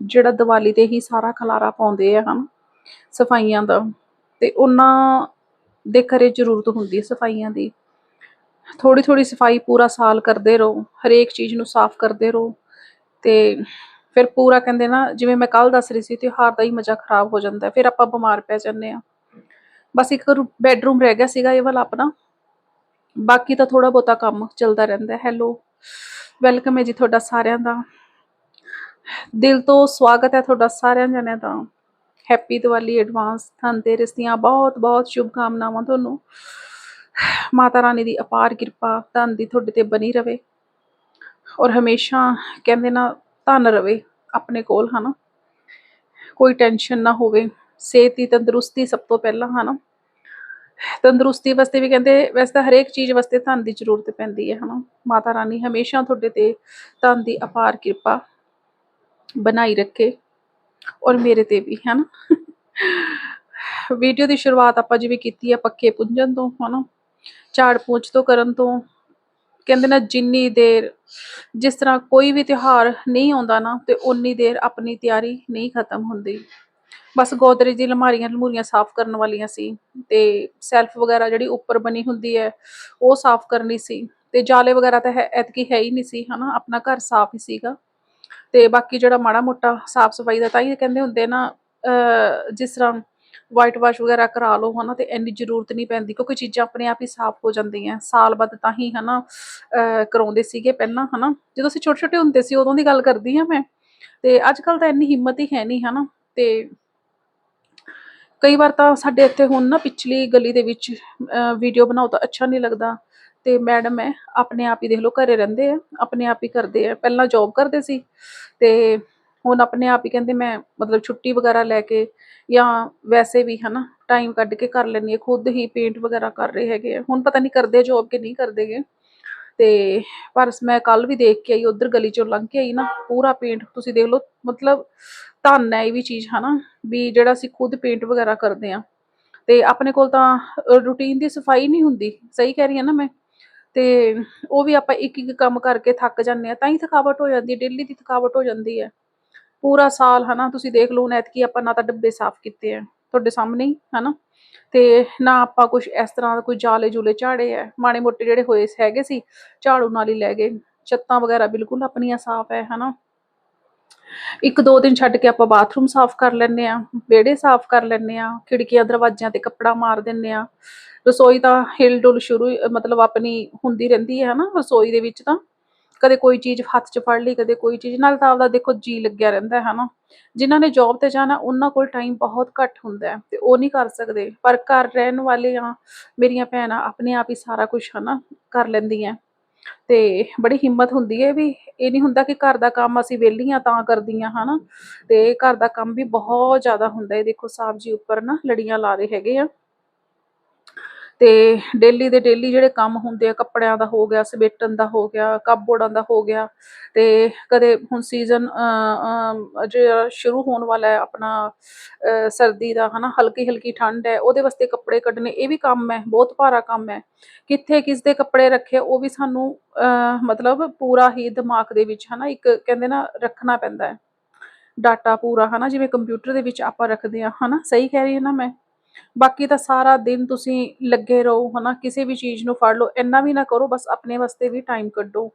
ਜਿਹੜਾ ਦੀਵਾਲੀ ਤੇ ਹੀ ਸਾਰਾ ਖਲਾਰਾ ਪਾਉਂਦੇ ਆ ਹਨ, ਸਫਾਈਆਂ ਦਾ, ਤੇ ਉਹਨਾਂ ਦੇ ਘਰੇ ਜ਼ਰੂਰਤ ਹੁੰਦੀ ਹੈ ਸਫਾਈਆਂ ਦੀ। ਥੋੜੀ ਥੋੜੀ ਸਫ਼ਾਈ ਪੂਰਾ ਸਾਲ ਕਰਦੇ ਰਹੋ, ਹਰੇਕ ਚੀਜ਼ ਨੂੰ ਸਾਫ਼ ਕਰਦੇ ਰਹੋ, ਤੇ ਫਿਰ ਪੂਰਾ ਕਹਿੰਦੇ ਨਾ, ਜਿਵੇਂ ਮੈਂ ਕੱਲ ਦੱਸ ਰਹੀ ਸੀ, ਤਿਉਹਾਰ ਦਾ ਹੀ ਮਜ਼ਾ ਖਰਾਬ ਹੋ ਜਾਂਦਾ, ਫਿਰ ਆਪਾਂ ਬਿਮਾਰ ਪੈ ਜਾਂਦੇ ਆ। ਬਸ ਇੱਕ ਬੈਡਰੂਮ ਰਹਿ ਗਿਆ ਸੀਗਾ ਇਹ ਵਾਲਾ ਆਪਣਾ, ਬਾਕੀ ਤਾਂ ਥੋੜਾ ਬਹੁਤਾ ਕੰਮ ਚੱਲਦਾ ਰਹਿੰਦਾ, ਹੈਲੋ, ਵੈਲਕਮ ਹੈ ਜੀ ਤੁਹਾਡਾ ਸਾਰਿਆਂ ਦਾ। ਦਿਲ ਤੋਂ ਸਵਾਗਤ ਹੈ ਤੁਹਾਡਾ ਸਾਰਿਆਂ ਜਣਿਆਂ ਦਾ। ਹੈਪੀ ਦੀਵਾਲੀ ਐਡਵਾਂਸ ਧਨਤੇਰਸ ਦੀਆਂ ਬਹੁਤ ਬਹੁਤ ਸ਼ੁਭ ਕਾਮਨਾਵਾਂ ਤੁਹਾਨੂੰ। ਮਾਤਾ ਰਾਣੀ ਦੀ ਅਪਾਰ ਕਿਰਪਾ ਧਨ ਦੀ ਤੁਹਾਡੇ ਤੇ ਬਣੀ ਰਵੇ। ਔਰ ਹਮੇਸ਼ਾ ਕਹਿੰਦੇ ਨਾ, ਧਨ ਰਵੇ ਆਪਣੇ ਕੋਲ, ਹਨਾ। ਕੋਈ ਟੈਨਸ਼ਨ ਨਾ ਹੋਵੇ। ਸਿਹਤ ਦੀ ਤੰਦਰੁਸਤੀ ਸਭ ਤੋਂ ਪਹਿਲਾਂ, ਹਨਾ। ਤੰਦਰੁਸਤੀ ਵਾਸਤੇ ਵੀ ਕਹਿੰਦੇ, ਵੈਸੇ ਤਾਂ ਹਰੇਕ ਚੀਜ਼ ਵਾਸਤੇ ਧਨ ਦੀ ਜ਼ਰੂਰਤ ਪੈਂਦੀ ਹੈ, ਹਨਾ। ਮਾਤਾ ਰਾਣੀ ਹਮੇਸ਼ਾ ਤੁਹਾਡੇ ਤੇ ਧਨ ਦੀ ਅਪਾਰ ਕਿਰਪਾ ਬਣਾਈ ਰੱਖੇ। ਔਰ ਮੇਰੇ ਤੇ ਵੀ ਹੈ ਨਾ ਵੀਡੀਓ ਦੀ ਸ਼ੁਰੂਆਤ ਆਪਾਂ ਜਿਵੇਂ ਕੀਤੀ ਹੈ ਪੱਕੇ ਪੁੰਜਨ ਤੋਂ, ਹਨਾ? ਝਾੜ ਪੂੰਝ ਤੋਂ ਕਰਨ ਤੋਂ। ਕਹਿੰਦੇ ਨਾ, ਜਿੰਨੀ ਦੇਰ ਜਿਸ ਤਰ੍ਹਾਂ ਕੋਈ ਵੀ ਤਿਉਹਾਰ ਨਹੀਂ ਆਉਂਦਾ ਨਾ, ਤੇ ਉਨੀ ਦੇਰ ਆਪਣੀ ਤਿਆਰੀ ਨਹੀਂ ਖਤਮ ਹੁੰਦੀ। ਬਸ ਗੋਦਰੇਜ ਦੀ ਲਮਾਰੀਆਂ ਲਮੂਰੀਆਂ ਸਾਫ਼ ਕਰਨ ਵਾਲੀਆਂ ਸੀ ਤੇ ਸੈਲਫ ਵਗੈਰਾ ਜਿਹੜੀ ਉੱਪਰ ਬਣੀ ਹੁੰਦੀ ਹੈ, ਉਹ ਸਾਫ਼ ਕਰਨੀ ਸੀ। ਤੇ ਜਾਲੇ ਵਗੈਰਾ ਤਾਂ ਹੈ, ਐਤਕੀ ਹੈ ਹੀ ਨਹੀਂ ਸੀ, ਹਨਾ? ਆਪਣਾ ਘਰ ਸਾਫ਼ ਹੀ ਸੀਗਾ। ਤੇ ਬਾਕੀ ਜਿਹੜਾ ਮਾੜਾ ਮੋਟਾ ਸਾਫ਼ ਸਫ਼ਾਈ ਦਾ ਤਾਂ ਹੀ ਕਹਿੰਦੇ ਹੁੰਦੇ ਨਾ ਜਿਸ ਤਰ੍ਹਾਂ ਵਾਈਟ ਵਾਸ਼ ਵਗੈਰਾ ਕਰਾ ਲਓ ਹਨਾ, ਤੇ ਇੰਨੀ ਜ਼ਰੂਰਤ ਨਹੀਂ ਪੈਂਦੀ, ਕਿਉਂਕਿ ਚੀਜ਼ਾਂ ਆਪਣੇ ਆਪ ਹੀ ਸਾਫ਼ ਹੋ ਜਾਂਦੀਆਂ। ਸਾਲ ਬਾਅਦ ਤਾਂ ਹੀ ਹਨਾ, ਅਹ, ਕਰਾਉਂਦੇ ਸੀਗੇ ਪਹਿਲਾਂ ਹਨਾ। ਜਦੋਂ ਅਸੀਂ ਛੋਟੇ ਛੋਟੇ ਹੁੰਦੇ ਸੀ, ਉਦੋਂ ਦੀ ਗੱਲ ਕਰਦੀ ਆ ਮੈਂ। ਤੇ ਅੱਜ ਕੱਲ ਤਾਂ ਇੰਨੀ ਹਿੰਮਤ ਹੀ ਹੈ ਨਹੀਂ ਹਨਾ, ਤੇ ਕਈ ਵਾਰ ਤਾਂ ਸਾਡੇ ਇੱਥੇ ਹੁਣ ਨਾ ਪਿਛਲੀ ਗਲੀ ਦੇ ਵਿੱਚ ਵੀਡੀਓ ਬਣਾਓ ਤਾਂ ਅੱਛਾ ਨਹੀਂ ਲੱਗਦਾ। ਤੇ ਮੈਡਮ ਹੈ, ਆਪਣੇ ਆਪ ਹੀ ਦੇਖ ਲਓ ਘਰੇ ਰਹਿੰਦੇ ਆ, ਆਪਣੇ ਆਪ ਹੀ ਕਰਦੇ ਆ। ਪਹਿਲਾਂ ਜੌਬ ਕਰਦੇ ਸੀ ਤੇ ਹੁਣ ਆਪਣੇ ਆਪ ਹੀ ਕਹਿੰਦੇ ਮੈਂ ਮਤਲਬ ਛੁੱਟੀ ਵਗੈਰਾ ਲੈ ਕੇ ਜਾਂ ਵੈਸੇ ਵੀ ਹਨਾ ਟਾਈਮ ਕੱਢ ਕੇ ਕਰ ਲੈਂਦੀ ਹਾਂ, ਖੁਦ ਹੀ ਪੇਂਟ ਵਗੈਰਾ ਕਰ ਰਹੇ ਹੈਗੇ ਆ। ਹੁਣ ਪਤਾ ਨਹੀਂ ਕਰਦੇ ਜੌਬ ਕਿ ਨਹੀਂ ਕਰਦੇਗੇ ਤੇ ਪਰ ਮੈਂ ਕੱਲ ਵੀ ਦੇਖ ਕੇ ਆਈ, ਉਧਰ ਗਲੀ ਚੋਂ ਲੰਘ ਕੇ ਆਈ ਨਾ, ਪੂਰਾ ਪੇਂਟ ਤੁਸੀਂ ਦੇਖ ਲਓ, ਮਤਲਬ ਧੰਨ ਹੈ ਇਹ ਵੀ ਚੀਜ਼ ਹਨਾ, ਵੀ ਜਿਹੜਾ ਅਸੀਂ ਖੁਦ ਪੇਂਟ ਵਗੈਰਾ ਕਰਦੇ ਆ ਤੇ ਆਪਣੇ ਕੋਲ ਤਾਂ ਰੂਟੀਨ ਦੀ ਸਫ਼ਾਈ ਨਹੀਂ ਹੁੰਦੀ, ਸਹੀ ਕਹਿ ਰਹੀ ਹਾਂ ਨਾ ਮੈਂ? ਤੇ ਉਹ ਵੀ ਆਪਾਂ ਇੱਕ ਇੱਕ ਕੰਮ ਕਰਕੇ ਥੱਕ ਜਾਂਦੇ ਆ, ਤਾਂ ਹੀ ਥਕਾਵਟ ਹੋ ਜਾਂਦੀ ਹੈ, ਡੇਲੀ ਦੀ ਥਕਾਵਟ ਹੋ ਜਾਂਦੀ ਹੈ। ਪੂਰਾ ਸਾਲ ਹਨਾ, ਤੁਸੀਂ ਦੇਖ ਲਓ ਨੈਤਕੀ ਆਪਾਂ ਨਾ ਤਾਂ ਡੱਬੇ ਸਾਫ਼ ਕੀਤੇ ਆ, ਤੁਹਾਡੇ ਸਾਹਮਣੇ ਹੀ, ਹਨਾ। ਤੇ ਨਾ ਆਪਾਂ ਕੁਝ ਇਸ ਤਰ੍ਹਾਂ ਦਾ ਕੋਈ ਜਾਲੇ ਜੂਲੇ ਝਾੜੇ ਆ, ਮਾੜੇ ਮੋਟੇ ਜਿਹੜੇ ਹੋਏ ਹੈਗੇ ਸੀ, ਝਾੜੂ ਨਾਲ ਹੀ ਲੈ ਗਏ। ਛੱਤਾਂ ਵਗੈਰਾ ਬਿਲਕੁਲ ਆਪਣੀਆਂ ਸਾਫ਼ ਹੈ, ਹਨਾ। ਇੱਕ ਦੋ ਦਿਨ ਛੱਡ ਕੇ ਆਪਾਂ ਬਾਥਰੂਮ ਸਾਫ਼ ਕਰ ਲੈਂਦੇ ਆ, ਵਿਹੜੇ ਸਾਫ਼ ਕਰ ਲੈਂਦੇ ਆ, ਖਿੜਕੀਆਂ, ਦਰਵਾਜ਼ਿਆਂ ਤੇ ਕੱਪੜਾ ਮਾਰ ਦਿੰਦੇ ਆ। ਰਸੋਈ ਤਾਂ ਹਿਲ ਡੁਲ ਸ਼ੁਰੂ ਮਤਲਬ ਆਪਣੀ ਹੁੰਦੀ ਰਹਿੰਦੀ ਹੈ, ਹਨਾ, ਰਸੋਈ ਦੇ ਵਿੱਚ ਤਾਂ। ਕਦੇ ਕੋਈ ਚੀਜ਼ ਹੱਥ 'ਚ ਫੜ ਲਈ, ਕਦੇ ਕੋਈ ਚੀਜ਼, ਨਾਲ ਤਾਂ ਆਪਦਾ ਦੇਖੋ ਜੀ ਲੱਗਿਆ ਰਹਿੰਦਾ ਹੈ ਨਾ ਜਿਨ੍ਹਾਂ ਨੇ ਜੌਬ ਤੇ ਜਾਣਾ, ਉਹਨਾਂ ਕੋਲ ਟਾਈਮ ਬਹੁਤ ਘੱਟ ਹੁੰਦਾ ਹੈ, ਤੇ ਉਹ ਨਹੀਂ ਕਰ ਸਕਦੇ। ਪਰ ਘਰ ਰਹਿਣ ਵਾਲੇ ਆ, ਮੇਰੀਆਂ ਭੈਣਾਂ ਆਪਣੇ ਆਪ ਹੀ ਸਾਰਾ ਕੁਝ ਹਨਾ, ਕਰ ਲੈਂਦੀਆਂ। ਤੇ ਬੜੀ ਹਿੰਮਤ ਹੁੰਦੀ ਹੈ ਵੀ, ਇਹ ਨਹੀਂ ਹੁੰਦਾ ਕਿ ਘਰ ਦਾ ਕੰਮ ਅਸੀਂ ਵਿਹਲੀਆਂ ਤਾਂ ਕਰਦੀਆਂ, ਹਨਾ। ਤੇ ਘਰ ਦਾ ਕੰਮ ਵੀ ਬਹੁਤ ਜ਼ਿਆਦਾ ਹੁੰਦਾ ਹੈ, ਦੇਖੋ ਸਾਹਿਬ ਜੀ ਉੱਪਰ ਨਾ ਲੜੀਆਂ ਲਾ ਰਹੇ ਹੈਗੇ ਆ। ਤੇ ਡੇਲੀ ਦੇ ਡੇਲੀ ਜਿਹੜੇ ਕੰਮ ਹੁੰਦੇ ਆ, ਕੱਪੜਿਆਂ ਦਾ ਹੋ ਗਿਆ ਸਮੇਟਣ ਦਾ ਹੋ ਗਿਆ, ਕੱਪਬੋਰਡਾਂ ਦਾ ਹੋ ਗਿਆ, ਤੇ ਕਦੇ ਹੁਣ ਸੀਜ਼ਨ ਜਿਹੜਾ ਸ਼ੁਰੂ ਹੋਣ ਵਾਲਾ ਹੈ ਆਪਣਾ ਸਰਦੀ ਦਾ, ਹਨਾ, ਹਲਕੀ ਹਲਕੀ ਠੰਡ ਹੈ, ਉਹਦੇ ਵਾਸਤੇ ਕੱਪੜੇ ਕੱਢਣੇ, ਇਹ ਵੀ ਕੰਮ ਹੈ, ਬਹੁਤ ਭਾਰਾ ਕੰਮ ਹੈ। ਕਿੱਥੇ ਕਿਸ ਦੇ ਕੱਪੜੇ ਰੱਖੇ, ਉਹ ਵੀ ਸਾਨੂੰ ਮਤਲਬ ਪੂਰਾ ਹੀ ਦਿਮਾਗ ਦੇ ਵਿੱਚ, ਹਨਾ, ਇੱਕ ਕਹਿੰਦੇ ਨਾ, ਰੱਖਣਾ ਪੈਂਦਾ ਹੈ। ਡਾਟਾ ਪੂਰਾ, ਹਨਾ, ਜਿਵੇਂ ਕੰਪਿਊਟਰ ਦੇ ਵਿੱਚ ਆਪਾਂ ਰੱਖਦੇ ਆ ਹਨਾ, ਸਹੀ ਕਹਿ ਰਹੀ ਹਾਂ ਨਾ ਮੈਂ? ਬਾਕੀ ਤਾਂ ਸਾਰਾ ਦਿਨ ਤੁਸੀਂ ਲੱਗੇ ਰਹੋ ਹਨਾ? ਕਿਸੇ ਵੀ ਚੀਜ਼ ਨੂੰ ਫੜ ਲਓ ਇੰਨਾ ਵੀ ਨਾ ਕਰੋ ਬਸ ਆਪਣੇ ਵਾਸਤੇ ਵੀ ਟਾਈਮ ਕੱਢੋ।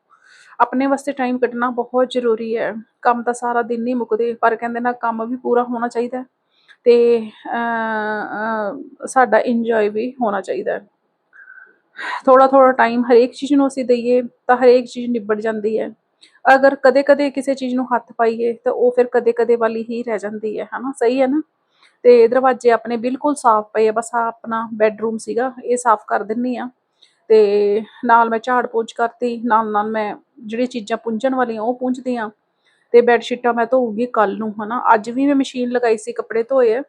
ਆਪਣੇ ਵਾਸਤੇ ਟਾਈਮ ਕੱਢਣਾ ਬਹੁਤ ਜ਼ਰੂਰੀ ਹੈ। ਕੰਮ ਤਾਂ ਸਾਰਾ ਦਿਨ ਨਹੀਂ ਮੁੱਕਦੇ ਪਰ ਕਹਿੰਦੇ ਨਾ ਕੰਮ ਵੀ ਪੂਰਾ ਹੋਣਾ ਚਾਹੀਦਾ ਹੈ ਤੇ ਅਹ, ਅਹ, ਸਾਡਾ ਇੰਜੋਏ ਵੀ ਹੋਣਾ ਚਾਹੀਦਾ ਹੈ। ਥੋੜਾ ਥੋੜਾ ਟਾਈਮ ਹਰੇਕ ਚੀਜ਼ ਨੂੰ ਅਸੀਂ ਦਈਏ ਤਾਂ ਹਰੇਕ ਚੀਜ਼ ਨਿਬੜ ਜਾਂਦੀ ਹੈ। ਅਗਰ ਕਦੇ-ਕਦੇ ਕਿਸੇ ਚੀਜ਼ ਨੂੰ ਹੱਥ ਪਾਈਏ ਤਾਂ ਉਹ ਫਿਰ ਕਦੇ-ਕਦੇ ਵਾਲੀ ਹੀ ਰਹਿ ਜਾਂਦੀ ਹੈ ਹਨਾ? ਸਹੀ ਹੈ ਨਾ? ਤੇ ਦਰਵਾਜ਼ੇ ਆਪਣੇ ਬਿਲਕੁਲ ਸਾਫ਼ ਪਏ ਆ, ਬਸ ਆਹ ਆਪਣਾ ਬੈੱਡਰੂਮ ਸੀਗਾ, ਇਹ ਸਾਫ਼ ਕਰ ਦਿੰਨੀ ਆ। ਤੇ ਨਾਲ ਮੈਂ ਝਾੜ ਪੋਚ ਕਰਤੀ, ਨਾਲ ਨਾਲ ਮੈਂ ਜਿਹੜੀ ਚੀਜ਼ਾਂ ਪੁੰਝਣ ਵਾਲੀਆਂ ਉਹ ਪੁੰਝਦੀ ਆ। ਤੇ ਬੈੱਡ ਸ਼ੀਟਾਂ ਮੈਂ ਧੋਊਂਗੀ ਕੱਲ ਨੂੰ, ਹਨਾ। ਅੱਜ ਵੀ ਮੈਂ ਮਸ਼ੀਨ ਲਗਾਈ ਸੀ, ਕੱਪੜੇ ਧੋਏ ਆ।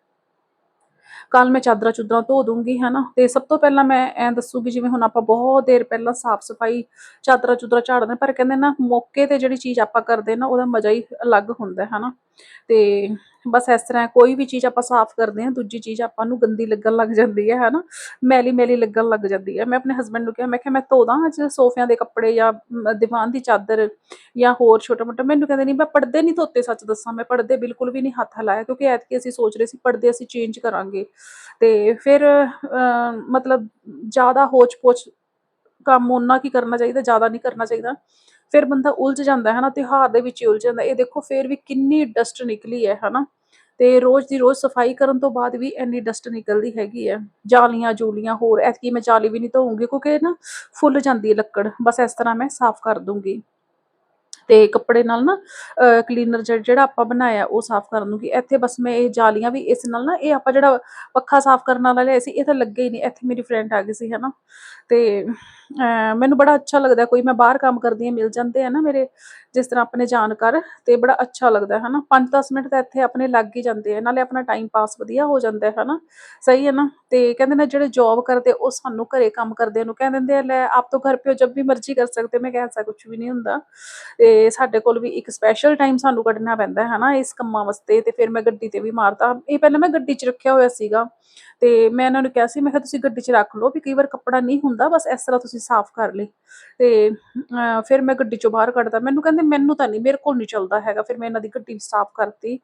ਕੱਲ ਮੈਂ ਚਾਦਰਾਂ ਚੁਦਰਾਂ ਧੋ ਦੂੰਗੀ, ਹਨਾ। ਤੇ ਸਭ ਤੋਂ ਪਹਿਲਾਂ ਮੈਂ ਐਂ ਦੱਸੂਗੀ, ਜਿਵੇਂ ਹੁਣ ਆਪਾਂ ਬਹੁਤ ਦੇਰ ਪਹਿਲਾਂ ਸਾਫ਼ ਸਫ਼ਾਈ ਚਾਦਰਾਂ ਚੁਦਰਾਂ ਝਾੜਦੇ ਪਰ ਕਹਿੰਦੇ ਨਾ ਮੌਕੇ ਤੇ ਜਿਹੜੀ ਚੀਜ਼ ਆਪਾਂ ਕਰਦੇ ਨਾ, ਉਹਦਾ ਮਜ਼ਾ ਹੀ ਅਲੱਗ ਹੁੰਦਾ ਹੈ ਹਨਾ। ਤੇ ਬਸ ਇਸ ਤਰ੍ਹਾਂ ਕੋਈ ਵੀ ਚੀਜ਼ ਆਪਾਂ ਸਾਫ਼ ਕਰਦੇ ਹਾਂ, ਦੂਜੀ ਚੀਜ਼ ਆਪਾਂ ਨੂੰ ਗੰਦੀ ਲੱਗਣ ਲੱਗ ਜਾਂਦੀ ਹੈ, ਹਨਾ? ਮੈਲੀ ਮੈਲੀ ਲੱਗਣ ਲੱਗ ਜਾਂਦੀ ਹੈ। ਮੈਂ ਆਪਣੇ ਹਸਬੰਡ ਨੂੰ ਕਿਹਾ, ਮੈਂ ਕਿਹਾ, ਮੈਂ ਧੋਦਾ ਅੱਜ ਸੋਫਿਆਂ ਦੇ ਕੱਪੜੇ ਜਾਂ ਦੀਵਾਨ ਦੀ ਚਾਦਰ ਜਾਂ ਹੋਰ ਛੋਟਾ ਮੋਟਾ ਮੈਨੂੰ ਕਹਿੰਦੇ ਨਹੀਂ ਮੈਂ ਪਰਦੇ ਨਹੀਂ ਧੋਤੇ, ਸੱਚ ਦੱਸਾਂ, ਮੈਂ ਪਰਦੇ ਬਿਲਕੁਲ ਵੀ ਨਹੀਂ ਹੱਥ ਲਾਇਆ ਕਿਉਂਕਿ ਐਤਕੀ ਅਸੀਂ ਸੋਚ ਰਹੇ ਸੀ, ਪਰਦੇ ਅਸੀਂ ਚੇਂਜ ਕਰਾਂਗੇ। ਤੇ ਫਿਰ ਮਤਲਬ ਜ਼ਿਆਦਾ ਹੋਚ ਪੋਚ ਕੰਮ ਉਹਨਾਂ ਕੀ ਕਰਨਾ ਚਾਹੀਦਾ, ਜ਼ਿਆਦਾ ਨਹੀਂ ਕਰਨਾ ਚਾਹੀਦਾ। ਫਿਰ ਬੰਦਾ ਉਲਝ ਜਾਂਦਾ ਹੈ ਨਾ, ਤਿਉਹਾਰ ਦੇ ਵਿੱਚ ਹੀ ਉਲਝ ਜਾਂਦਾ ਇਹ ਦੇਖੋ, ਫਿਰ ਵੀ ਕਿੰਨੀ ਡਸਟ ਨਿਕਲੀ ਹੈ, ਹਨਾ? ਤੇ ਰੋਜ਼ ਦੀ ਰੋਜ਼ ਸਫ਼ਾਈ ਕਰਨ ਤੋਂ ਬਾਅਦ ਵੀ ਇੰਨੀ ਡਸਟ ਨਿਕਲਦੀ ਹੈਗੀ ਹੈ। ਜਾਲੀਆਂ ਜੂਲੀਆਂ ਹੋਰ, ਐਤਕੀ ਮੈਂ ਜਾਲੀ ਵੀ ਨਹੀਂ ਧੋਉਂਗੀ ਕਿਉਂਕਿ ਨਾ ਫੁੱਲ ਜਾਂਦੀ ਹੈ ਲੱਕੜ। ਬਸ ਇਸ ਤਰ੍ਹਾਂ ਮੈਂ ਸਾਫ਼ ਕਰ ਦੂੰਗੀ ਤੇ ਕੱਪੜੇ ਨਾਲ ਨਾ ਕਲੀਨਰ ਜਿਹੜਾ ਆਪਾਂ ਬਣਾਇਆ ਉਹ ਸਾਫ਼ ਕਰਨ ਨੂੰ, ਕਿ ਇੱਥੇ ਬਸ ਮੈਂ ਇਹ ਜਾਲੀਆਂ ਵੀ ਇਸ ਨਾਲ ਨਾ, ਇਹ ਆਪਾਂ ਜਿਹੜਾ ਪੱਖਾ ਸਾਫ਼ ਕਰਨ ਵਾਲਾ ਲਿਆ ਸੀ, ਇਹ ਤਾਂ ਲੱਗੇ ਹੀ ਨਹੀਂ, ਇੱਥੇ ਮੇਰੀ ਫਰੈਂਡ ਆ ਗਈ ਸੀ, ਹਨਾ। ਤੇ, ਅਹ, ਮੈਨੂੰ ਬੜਾ ਅੱਛਾ ਲੱਗਦਾ, ਕੋਈ ਮੈਂ ਬਾਹਰ ਕੰਮ ਕਰਦੀ ਹਾਂ, ਮਿਲ ਜਾਂਦੇ ਆ ਨਾ ਮੇਰੇ ਜਿਸ ਤਰ੍ਹਾਂ ਆਪਣੇ ਜਾਣ ਕਰ, ਤੇ ਬੜਾ ਅੱਛਾ ਲੱਗਦਾ ਹੈ ਨਾ 5-10 ਮਿੰਟ ਤਾਂ ਇੱਥੇ ਆਪਣੇ ਲੱਗ ਹੀ ਜਾਂਦੇ ਆ, ਨਾਲੇ ਆਪਣਾ ਟਾਈਮ ਪਾਸ ਵਧੀਆ ਹੋ ਜਾਂਦਾ ਹੈ ਨਾ ਸਹੀ ਹੈ ਨਾ? ਤੇ ਕਹਿੰਦੇ ਨੇ ਜਿਹੜੇ ਜੌਬ ਕਰਦੇ ਉਹ ਸਾਨੂੰ ਘਰੇ ਕੰਮ ਕਰਦੇ ਨੂੰ ਕਹਿ ਦਿੰਦੇ ਆ, ਲੈ, ਆਪ ਤੋਂ ਘਰ ਪਿਓ ਹੋ ਵੀ ਮਰਜ਼ੀ ਕਰ ਸਕਦੇ, ਮੈਂ ਕਿਹਾ ਐਸਾ ਕੁਝ ਵੀ ਨਹੀਂ ਹੁੰਦਾ। ਤੇ ਸਾਡੇ ਕੋਲ ਵੀ ਇੱਕ ਸਪੈਸ਼ਲ ਟਾਈਮ ਸਾਨੂੰ ਕੱਢਣਾ ਪੈਂਦਾ ਹੈ ਨਾ ਇਸ ਕੰਮਾਂ ਵਾਸਤੇ ਤੇ ਫਿਰ ਮੈਂ ਗੱਡੀ ਤੇ ਵੀ ਮਾਰਤਾ ਇਹ ਪਹਿਲਾਂ ਮੈਂ ਗੱਡੀ 'ਚ ਰੱਖਿਆ ਹੋਇਆ ਸੀਗਾ। ਤੇ ਮੈਂ ਇਹਨਾਂ ਨੂੰ ਕਿਹਾ ਸੀ, ਮੈਂ ਕਿਹਾ ਤੁਸੀਂ ਗੱਡੀ 'ਚ ਰੱਖ ਲਓ ਵੀ ਕਈ ਵਾਰ ਕੱਪੜਾ ਨਹੀਂ ਹੁੰਦਾ, ਬਸ ਇਸ ਤਰ੍ਹਾਂ ਤੁਸੀਂ ਸਾਫ਼ ਕਰ ਲਈ ਤੇ ਫਿਰ ਮੈਂ ਗੱਡੀ 'ਚੋਂ ਬਾਹਰ ਕੱਢਦਾ ਮੈਨੂੰ ਕਹਿੰਦੇ, ਮੈਨੂੰ ਤਾਂ ਨਹੀਂ, ਮੇਰੇ ਕੋਲ ਨਹੀਂ ਚੱਲਦਾ ਹੈਗਾ। ਫਿਰ ਮੈਂ ਇਹਨਾਂ ਦੀ ਗੱਡੀ ਸਾਫ਼ ਕਰਤੀ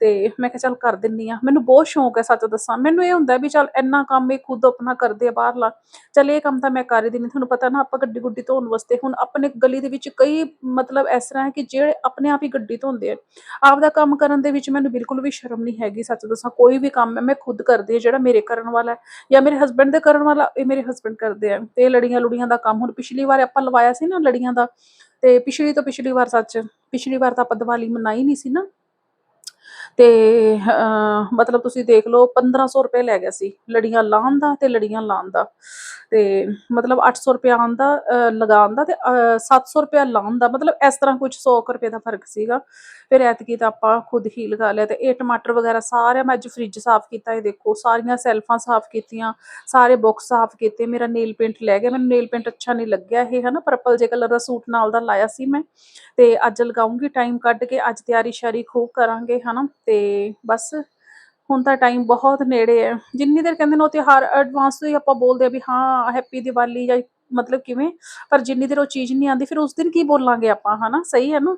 ਤੇ ਮੈਂ ਕਿਹਾ, ਚੱਲ ਕਰ ਦਿੰਨੀ ਆ। ਮੈਨੂੰ ਬਹੁਤ ਸ਼ੌਂਕ ਹੈ ਸੱਚ ਦੱਸਾਂ। ਮੈਨੂੰ ਇਹ ਹੁੰਦਾ ਵੀ ਚੱਲ ਇੰਨਾ ਕੰਮ ਇਹ ਖੁਦ ਆਪਣਾ ਕਰਦੇ ਆ ਬਾਹਰਲਾ। ਚੱਲ ਇਹ ਕੰਮ ਤਾਂ ਮੈਂ ਕਰ ਹੀ ਦਿੰਦੀ ਤੁਹਾਨੂੰ ਪਤਾ ਨਾ, ਆਪਾਂ ਗੱਡੀ ਗੁੱਡੀ ਧੋਣ ਵਾਸਤੇ ਹੁਣ ਆਪਣੇ ਗਲੀ ਦੇ ਵਿੱਚ ਕਈ ਮਤਲਬ ਇਸ ਤਰ੍ਹਾਂ ਹੈ ਕਿ ਜਿਹੜੇ ਆਪਣੇ ਆਪ ਹੀ ਗੱਡੀ ਧੋਂਦੇ ਆ ਆਪ ਦਾ ਕੰਮ ਕਰਨ ਦੇ ਵਿੱਚ ਮੈਨੂੰ ਬਿਲਕੁਲ ਵੀ ਸ਼ਰਮ ਨਹੀਂ ਹੈਗੀ, ਸੱਚ ਦੱਸਾਂ। ਕੋਈ ਵੀ ਕੰਮ ਮੈਂ ਖੁਦ ਕਰਦੀ ਹਾਂ ਜਿਹੜਾ ਮੇਰੇ ਕਰਨ ਵਾਲਾ ਜਾਂ ਮੇਰੇ ਹਸਬੰਡ ਦੇ ਕਰਨ ਵਾਲਾ, ਇਹ ਮੇਰੇ ਹਸਬੰਡ ਕਰਦੇ ਆ। ਤੇ ਲੜੀਆਂ ਲੁੜੀਆਂ ਦਾ ਕੰਮ ਹੁਣ ਪਿਛਲੀ ਵਾਰ ਆਪਾਂ ਲਵਾਇਆ ਸੀ ਨਾ ਲੜੀਆਂ ਦਾ, ਤੇ ਪਿਛਲੀ ਤੋਂ ਪਿਛਲੀ ਵਾਰ ਸੱਚ, ਪਿਛਲੀ ਵਾਰ ਤਾਂ ਆਪਾਂ ਦੀਵਾਲੀ ਮਨਾਈ ਨਹੀਂ ਸੀ ਨਾ। ਤੇ ਮਤਲਬ ਤੁਸੀਂ ਦੇਖ ਲਓ 1500 ਰੁਪਏ ਲੈ ਗਿਆ ਸੀ ਲੜੀਆਂ ਲਾਉਣ ਦਾ ਤੇ ਲੜੀਆਂ ਲਾਉਣ ਦਾ। ਤੇ ਮਤਲਬ 800 ਰੁਪਏ ਆਉਣ ਦਾ ਲਗਾਉਣ ਦਾ ਤੇ ਅਹ, 700 ਰੁਪਏ ਲਾਉਣ ਦਾ। ਮਤਲਬ ਇਸ ਤਰ੍ਹਾਂ ਕੁਝ 100 ਕੁ ਰੁਪਏ ਦਾ ਫ਼ਰਕ ਸੀਗਾ। ਫਿਰ ਐਤਕੀ ਤਾਂ ਆਪਾਂ ਖੁਦ ਹੀ ਲਗਾ ਲਿਆ ਤੇ ਇਹ ਟਮਾਟਰ ਵਗੈਰਾ ਸਾਰੇ ਮੈਂ ਅੱਜ ਫ੍ਰਿਜ ਸਾਫ਼ ਕੀਤਾ ਇਹ ਦੇਖੋ ਸਾਰੀਆਂ ਸੈਲਫਾਂ ਸਾਫ਼ ਕੀਤੀਆਂ ਸਾਰੇ ਬਾਕਸ ਸਾਫ਼ ਕੀਤੇ ਮੇਰਾ ਨੇਲ ਪੇਂਟ ਲੈ ਗਿਆ। ਮੈਨੂੰ ਨੇਲ ਪੇਂਟ ਅੱਛਾ ਨਹੀਂ ਲੱਗਿਆ ਇਹ ਹਨਾ? ਪਰਪਲ ਜੇ ਕਲਰ ਦਾ ਸੂਟ ਨਾਲ ਦਾ ਲਾਇਆ ਸੀ ਮੈਂ। ਤੇ ਅੱਜ ਲਗਾਉਂਗੀ ਟਾਈਮ ਕੱਢ ਕੇ ਅੱਜ ਤਿਆਰੀ ਸ਼ਾਰੀ ਖੂਬ ਕਰਾਂਗੇ ਹਨਾ? ਤੇ ਬਸ ਹੁਣ ਤਾਂ ਟਾਈਮ ਬਹੁਤ ਨੇੜੇ ਹੈ। ਜਿੰਨੀ ਦੇਰ ਕਹਿੰਦੇ ਨੇ ਉਹ ਤਿਉਹਾਰ ਐਡਵਾਂਸ ਤੋਂ ਹੀ ਆਪਾਂ ਬੋਲਦੇ ਆ ਵੀ ਹਾਂ ਹੈਪੀ ਦੀਵਾਲੀ ਜਾਂ ਮਤਲਬ ਕਿਵੇਂ, ਪਰ ਜਿੰਨੀ ਦੇਰ ਉਹ ਚੀਜ਼ ਨਹੀਂ ਆਉਂਦੀ, ਫਿਰ ਉਸ ਦਿਨ ਕੀ ਬੋਲਾਂਗੇ ਆਪਾਂ, ਹਨਾ? ਸਹੀ ਹੈ ਨਾ?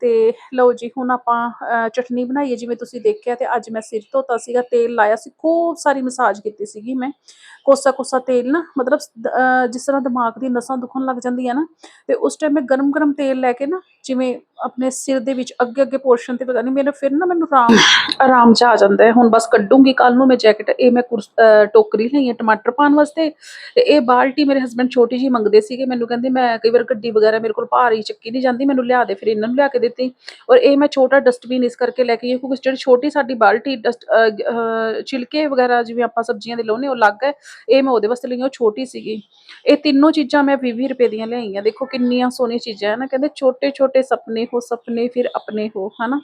ਤੇ ਲਓ ਜੀ, ਹੁਣ ਆਪਾਂ ਚਟਨੀ ਬਣਾਈਏ ਜਿਵੇਂ ਤੁਸੀਂ ਦੇਖਿਆ ਤੇ ਅੱਜ ਮੈਂ ਸਿਰ ਧੋਤਾ ਸੀਗਾ, ਤੇਲ ਲਾਇਆ ਸੀ, ਖੂਬ ਸਾਰੀ ਮਸਾਜ ਕੀਤੀ ਸੀਗੀ ਮੈਂ। ਕੋਸਾ ਕੋਸਾ ਤੇਲ ਨਾ, ਮਤਲਬ ਜਿਸ ਤਰ੍ਹਾਂ ਦਿਮਾਗ ਦੀ ਨਸਾਂ ਦੁਖਣ ਲੱਗ ਜਾਂਦੀਆਂ ਨਾ, ਤੇ ਉਸ ਟਾਈਮ ਮੈਂ ਗਰਮ ਗਰਮ ਤੇਲ ਲੈ ਕੇ ਨਾ, ਜਿਵੇਂ ਆਪਣੇ ਸਿਰ ਦੇ ਵਿੱਚ ਅੱਗੇ ਅੱਗੇ ਪੋਰਸ਼ਨ ਤੇ ਪਤਾ ਨਹੀਂ ਮੇਰੇ ਫਿਰ ਨਾ ਮੈਨੂੰ ਆਰਾਮ ਆਰਾਮ ਚ ਆ ਜਾਂਦਾ ਹੈ। ਹੁਣ ਬਸ ਕੱਢੂੰਗੀ ਕੱਲ ਨੂੰ ਮੈਂ ਜੈਕਟ ਇਹ ਮੈਂ ਕੁਰਸ- ਟੋਕਰੀ ਲਈ ਹੈ ਟਮਾਟਰ ਪਾਉਣ ਵਾਸਤੇ, ਤੇ ਇਹ ਬਾਲਟੀ ਮੇਰੇ ਹਸਬੰਡ ਛੋਟੀ ਜੀ ਮੰਗਦੇ ਸੀਗੇ, ਮੈਨੂੰ ਕਹਿੰਦੇ ਮੈਂ ਕਈ ਵਾਰ ਗੱਡੀ ਵਗੈਰਾ ਮੇਰੇ ਕੋਲ ਭਾਰੀ ਚੱਕੀ ਨਹੀਂ ਜਾਂਦੀ, ਮੈਨੂੰ ਲਿਆ ਦੇ, ਫਿਰ ਇਹਨਾਂ ਨੂੰ ਲਿਆ ਕੇ ਦੇ ਦਿੱਤੀ ਔਰ ਇਹ ਮੈਂ ਛੋਟਾ ਡਸਟਬਿਨ ਇਸ ਕਰਕੇ ਲੈ ਕੇ ਆਈ ਕਿਉਂਕਿ ਜਿਹੜੀ ਛੋਟੀ ਸਾਡੀ ਬਾਲਟੀ ਡਸਟ ਛਿਲਕੇ ਵਗੈਰਾ ਜਿਵੇਂ ਆਪਾਂ ਸਬਜ਼ੀਆਂ ਦੇ ਲਾਉਨੇ ਉਹ ਅਲੱਗ ਹੈ ਇਹ ਮੈਂ ਉਹਦੇ ਵਾਸਤੇ ਲਈ ਉਹ ਛੋਟੀ ਸੀਗੀ। ਇਹ ਤਿੰਨੋਂ ਚੀਜ਼ਾਂ ਮੈਂ 20 ਰੁਪਏ ਦੀਆਂ ਲਿਆਈਆਂ। ਦੇਖੋ ਕਿੰਨੀਆਂ ਸੋਹਣੀਆਂ ਚੀਜ਼ਾਂ ਹੈ ਨਾ, ਕਹਿੰਦੇ ਛੋਟੇ ਛੋਟੇ ਸੁਪਨੇ ਹੋ, ਸੁਪਨੇ ਫਿਰ ਆਪਣੇ ਹੋ, ਹਨਾ?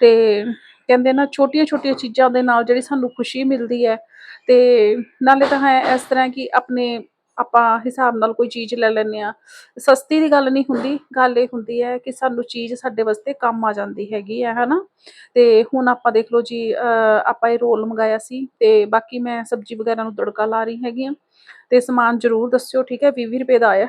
ਤੇ ਕਹਿੰਦੇ ਨਾ ਛੋਟੀਆਂ ਛੋਟੀਆਂ ਚੀਜ਼ਾਂ ਦੇ ਨਾਲ ਜਿਹੜੀ ਸਾਨੂੰ ਖੁਸ਼ੀ ਮਿਲਦੀ ਹੈ ਤੇ ਨਾਲੇ ਤਾਂ ਹੈ ਇਸ ਤਰ੍ਹਾਂ ਕਿ ਆਪਣੇ ਆਪਾਂ ਹਿਸਾਬ ਨਾਲ ਕੋਈ ਚੀਜ਼ ਲੈ ਲੈਂਦੇ ਆ ਸਸਤੀ ਦੀ ਗੱਲ ਨਹੀਂ ਹੁੰਦੀ। ਗੱਲ ਇਹ ਹੁੰਦੀ ਹੈ ਕਿ ਸਾਨੂੰ ਚੀਜ਼ ਸਾਡੇ ਵਾਸਤੇ ਕੰਮ ਆ ਜਾਂਦੀ ਹੈਗੀ ਹੈ, ਹਨਾ? ਤੇ ਹੁਣ ਆਪਾਂ ਦੇਖ ਲਓ ਜੀ ਆਪਾਂ ਇਹ ਰੋਲ ਮੰਗਾਇਆ ਸੀ ਤੇ ਬਾਕੀ ਮੈਂ ਸਬਜ਼ੀ ਵਗੈਰਾ ਨੂੰ ਤੜਕਾ ਲਾ ਰਹੀ ਹੈਗੀ ਆ ਤੇ ਸਮਾਨ ਜ਼ਰੂਰ ਦੱਸਿਓ, ਠੀਕ ਹੈ? 20 ਰੁਪਏ ਦਾ ਆਇਆ।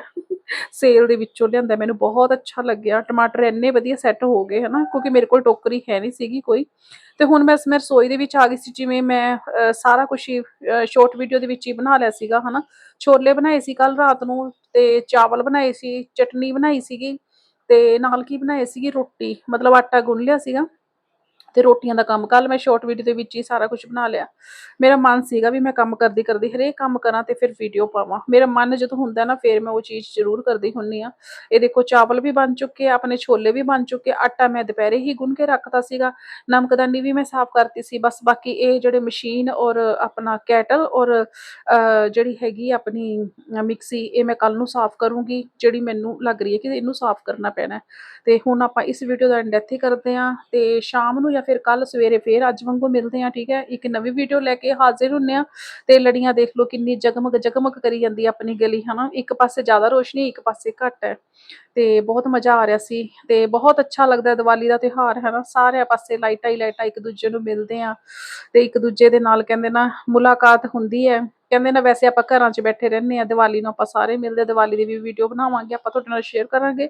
ਸੇਲ ਦੇ ਵਿੱਚੋਂ ਲਿਆਂਦਾ, ਮੈਨੂੰ ਬਹੁਤ ਅੱਛਾ ਲੱਗਿਆ। ਟਮਾਟਰ ਇੰਨੇ ਵਧੀਆ ਸੈੱਟ ਹੋ ਗਏ, ਹਨਾ? ਕਿਉਂਕਿ ਮੇਰੇ ਕੋਲ ਟੋਕਰੀ ਹੈ ਨਹੀਂ ਸੀਗੀ ਕੋਈ। ਤੇ ਹੁਣ ਮੈਂ ਮੈਂ ਰਸੋਈ ਦੇ ਵਿੱਚ ਆ ਗਈ ਸੀ, ਜਿਵੇਂ ਮੈਂ ਸਾਰਾ ਕੁਝ ਹੀ ਸ਼ਾਰਟ ਵੀਡੀਓ ਦੇ ਵਿੱਚ ਹੀ ਬਣਾ ਲਿਆ ਸੀਗਾ, ਹਨਾ? ਛੋਲੇ ਬਣਾਏ ਸੀ ਕੱਲ ਰਾਤ ਨੂੰ, ਤੇ ਚਾਵਲ ਬਣਾਏ ਸੀ, ਚਟਨੀ ਬਣਾਈ ਸੀਗੀ, ਤੇ ਨਾਲ ਕੀ ਬਣਾਏ ਸੀਗੀ? ਰੋਟੀ, ਮਤਲਬ ਆਟਾ ਗੁੰਨ ਲਿਆ ਸੀਗਾ। ਤੇ ਰੋਟੀਆਂ ਦਾ ਕੰਮ। ਕੱਲ ਮੈਂ ਸ਼ਾਰਟ ਵੀਡੀਓ ਦੇ ਵਿੱਚ ਹੀ ਸਾਰਾ ਕੁਝ ਬਣਾ ਲਿਆ। ਮੇਰਾ ਮਨ ਸੀਗਾ ਵੀ ਮੈਂ ਕੰਮ ਕਰਦੀ ਕਰਦੀ ਹਰੇਕ ਕੰਮ ਕਰਾਂ ਤੇ ਫਿਰ ਵੀਡੀਓ ਪਾਵਾਂ। ਮੇਰਾ ਮਨ ਜਦੋਂ ਹੁੰਦਾ ਨਾ, ਫਿਰ ਮੈਂ ਉਹ ਚੀਜ਼ ਜ਼ਰੂਰ ਕਰਦੀ ਹੁੰਨੀ ਆ ਇਹ ਦੇਖੋ, ਚਾਵਲ ਵੀ ਬਣ ਚੁੱਕੇ ਆ, ਆਪਣੇ ਛੋਲੇ ਵੀ ਬਣ ਚੁੱਕੇ ਆਟਾ ਮੈਂ ਦੁਪਹਿਰੇ ਹੀ ਗੁੰਨ ਕੇ ਰੱਖਤਾ ਸੀਗਾ। ਨਮਕਦਾਨੀ ਵੀ ਮੈਂ ਸਾਫ਼ ਕਰਤੀ ਸੀ। ਬਸ ਬਾਕੀ ਇਹ ਜਿਹੜੇ ਮਸ਼ੀਨ ਔਰ ਆਪਣਾ ਕੈਟਲ ਔਰ ਜਿਹੜੀ ਹੈਗੀ ਆਪਣੀ ਮਿਕਸੀ ਇਹ ਮੈਂ ਕੱਲ ਨੂੰ ਸਾਫ਼ ਕਰੂੰਗੀ। ਜਿਹੜੀ ਮੈਨੂੰ ਲੱਗ ਰਹੀ ਹੈ ਕਿ ਇਹਨੂੰ ਸਾਫ਼ ਕਰਨਾ ਪੈਣਾ ਹੈ। ਤੇ ਹੁਣ ਆਪਾਂ ਇਸ ਵੀਡੀਓ ਦਾ ਐਂਡ ਇੱਥੇ ਕਰਦੇ ਹਾਂ ਤੇ ਸ਼ਾਮ ਨੂੰ ਜਾਂ ਫਿਰ ਕੱਲ ਸਵੇਰੇ ਫੇਰ ਅੱਜ ਵਾਂਗੂ ਮਿਲਦੇ ਹਾਂ, ਠੀਕ ਹੈ? ਇੱਕ ਨਵੀਂ ਵੀਡੀਓ ਲੈ ਕੇ ਹਾਜ਼ਰ ਹੁੰਨੇ ਆ ਤੇ ਲੜੀਆਂ ਦੇਖ ਲਓ ਕਿੰਨੀ ਜਗਮਗ ਜਗਮਗ ਕਰੀ ਜਾਂਦੀ ਆ ਆਪਣੀ ਗਲੀ, ਹਨਾ? ਇੱਕ ਪਾਸੇ ਜ਼ਿਆਦਾ ਰੋਸ਼ਨੀ, ਇੱਕ ਪਾਸੇ ਘੱਟ ਹੈ ਤੇ ਬਹੁਤ ਮਜ਼ਾ ਆ ਰਿਹਾ ਸੀ ਤੇ ਬਹੁਤ ਅੱਛਾ ਲੱਗਦਾ ਹੈ ਦੀਵਾਲੀ ਦਾ ਤਿਉਹਾਰ ਹੈ ਨਾ ਸਾਰੇ ਪਾਸੇ ਲਾਈਟਾਂ ਹੀ ਲਾਈਟਾਂ ਇੱਕ ਦੂਜੇ ਨੂੰ ਮਿਲਦੇ ਆ ਤੇ ਇੱਕ ਦੂਜੇ ਦੇ ਨਾਲ ਕਹਿੰਦੇ ਨਾ ਮੁਲਾਕਾਤ ਹੁੰਦੀ ਹੈ। ਕਹਿੰਦੇ ਨਾ ਵੈਸੇ ਆਪਾਂ ਘਰਾਂ 'ਚ ਬੈਠੇ ਰਹਿੰਦੇ ਆ ਦੀਵਾਲੀ ਨੂੰ ਆਪਾਂ ਸਾਰੇ ਮਿਲਦੇ, ਦੀਵਾਲੀ ਦੀ ਵੀ ਵੀਡੀਓ ਬਣਾਵਾਂਗੇ, ਆਪਾਂ ਤੁਹਾਡੇ ਨਾਲ ਸ਼ੇਅਰ ਕਰਾਂਗੇ।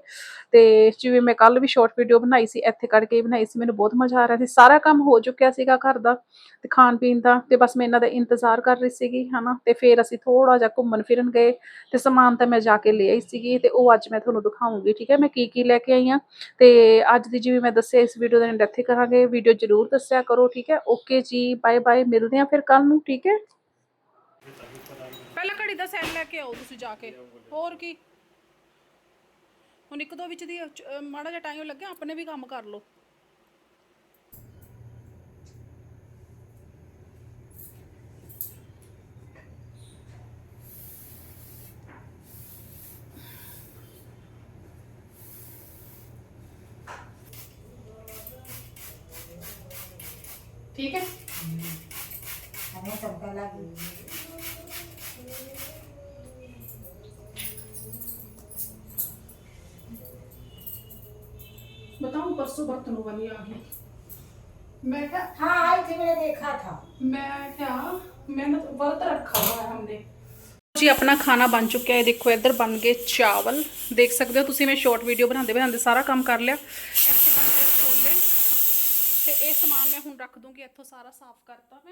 ਤੇ ਜਿਵੇਂ ਮੈਂ ਕੱਲ ਵੀ ਸ਼ਾਰਟ ਵੀਡੀਓ ਬਣਾਈ ਸੀ, ਇੱਥੇ ਕਰਕੇ ਹੀ ਬਣਾਈ ਸੀ, ਮੈਨੂੰ ਬਹੁਤ ਮਜ਼ਾ ਆ ਰਿਹਾ ਸੀ। ਸਾਰਾ ਕੰਮ ਹੋ ਚੁੱਕਿਆ ਸੀਗਾ ਘਰ ਦਾ, ਤੇ ਖਾਣ ਪੀਣ ਦਾ, ਤੇ ਬਸ ਮੈਂ ਇਹਨਾਂ ਦਾ ਇੰਤਜ਼ਾਰ ਕਰ ਰਹੀ ਸੀਗੀ, ਹਨਾ। ਤੇ ਫਿਰ ਅਸੀਂ ਥੋੜਾ ਜਿਹਾ ਘੁੰਮਣ ਫਿਰਨ ਗਏ, ਤੇ ਸਮਾਨ ਤਾਂ ਮੈਂ ਜਾ ਕੇ ਲੈ ਆਈ ਸੀਗੀ, ਤੇ ਉਹ ਅੱਜ ਮੈਂ ਤੁਹਾਨੂੰ ਦਿਖਾਉਂਗੀ, ਠੀਕ ਹੈ? ਮੈਂ ਕੀ ਕੀ ਲੈ ਕੇ ਆਈ ਹਾਂ, ਤੇ ਅੱਜ ਦੀ ਜਿਵੇਂ ਮੈਂ ਦੱਸਿਆ, ਇਸ ਵੀਡੀਓ ਦਾ ਐਂਡ ਇੱਥੇ ਕਰਾਂਗੇ। ਵੀਡੀਓ ਜ਼ਰੂਰ ਦੱਸਿਆ ਕਰੋ, ਠੀਕ ਹੈ? ਓਕੇ ਜੀ ਬਾਏ ਬਾਏ ਮਿਲਦੇ ਹਾਂ ਫਿਰ ਕੱਲ ਨੂੰ, ਠੀਕ ਹੈ? ਪਹਿਲਾਂ ਘੜੀ ਦਾ ਸੈੱਲ ਲੈ ਕੇ ਆਓ ਤੁਸੀਂ ਜਾ ਕੇ ਹੋਰ ਕੀ ਹੁਣ ਇੱਕ ਦੋ ਵਿੱਚ ਦੀ ਅਹ, ਮਾੜਾ ਜਿਹਾ ਟਾਈਮ ਲੱਗਿਆ ਆਪਣੇ ਵੀ ਕੰਮ ਕਰ ਲਓ ਠੀਕ ਹੈ हमें सबका लगी बताऊं परसों बर्तनों वाली आ गई मैं क्या हाँ आई थी मैंने देखा था मैं क्या मैंने तो व्रत रखा हुआ है हमने ਜੀ ਆਪਣਾ ਖਾਣਾ ਬਣ ਚੁੱਕਿਆ ਹੈ ਦੇਖੋ ਇੱਧਰ ਬਣ ਗਏ ਚਾਵਲ ਦੇਖ ਸਕਦੇ ਹੋ ਤੁਸੀਂ ਮੈਂ ਸ਼ਾਰਟ ਵੀਡੀਓ ਬਣਾਉਂਦੇ ਬਣਾਉਂਦੇ ਸਾਰਾ ਕੰਮ ਕਰ ਲਿਆ ਇੱਥੇ ਬਣ ਗਏ ਛੋਲੇ ਤੇ ਇਹ ਸਮਾਨ ਮੈਂ ਹੁਣ ਰੱਖ ਦੂੰਗੀ ਇੱਥੋਂ ਸਾਰਾ ਸਾਫ਼ ਕਰਤਾ ਮੈਂ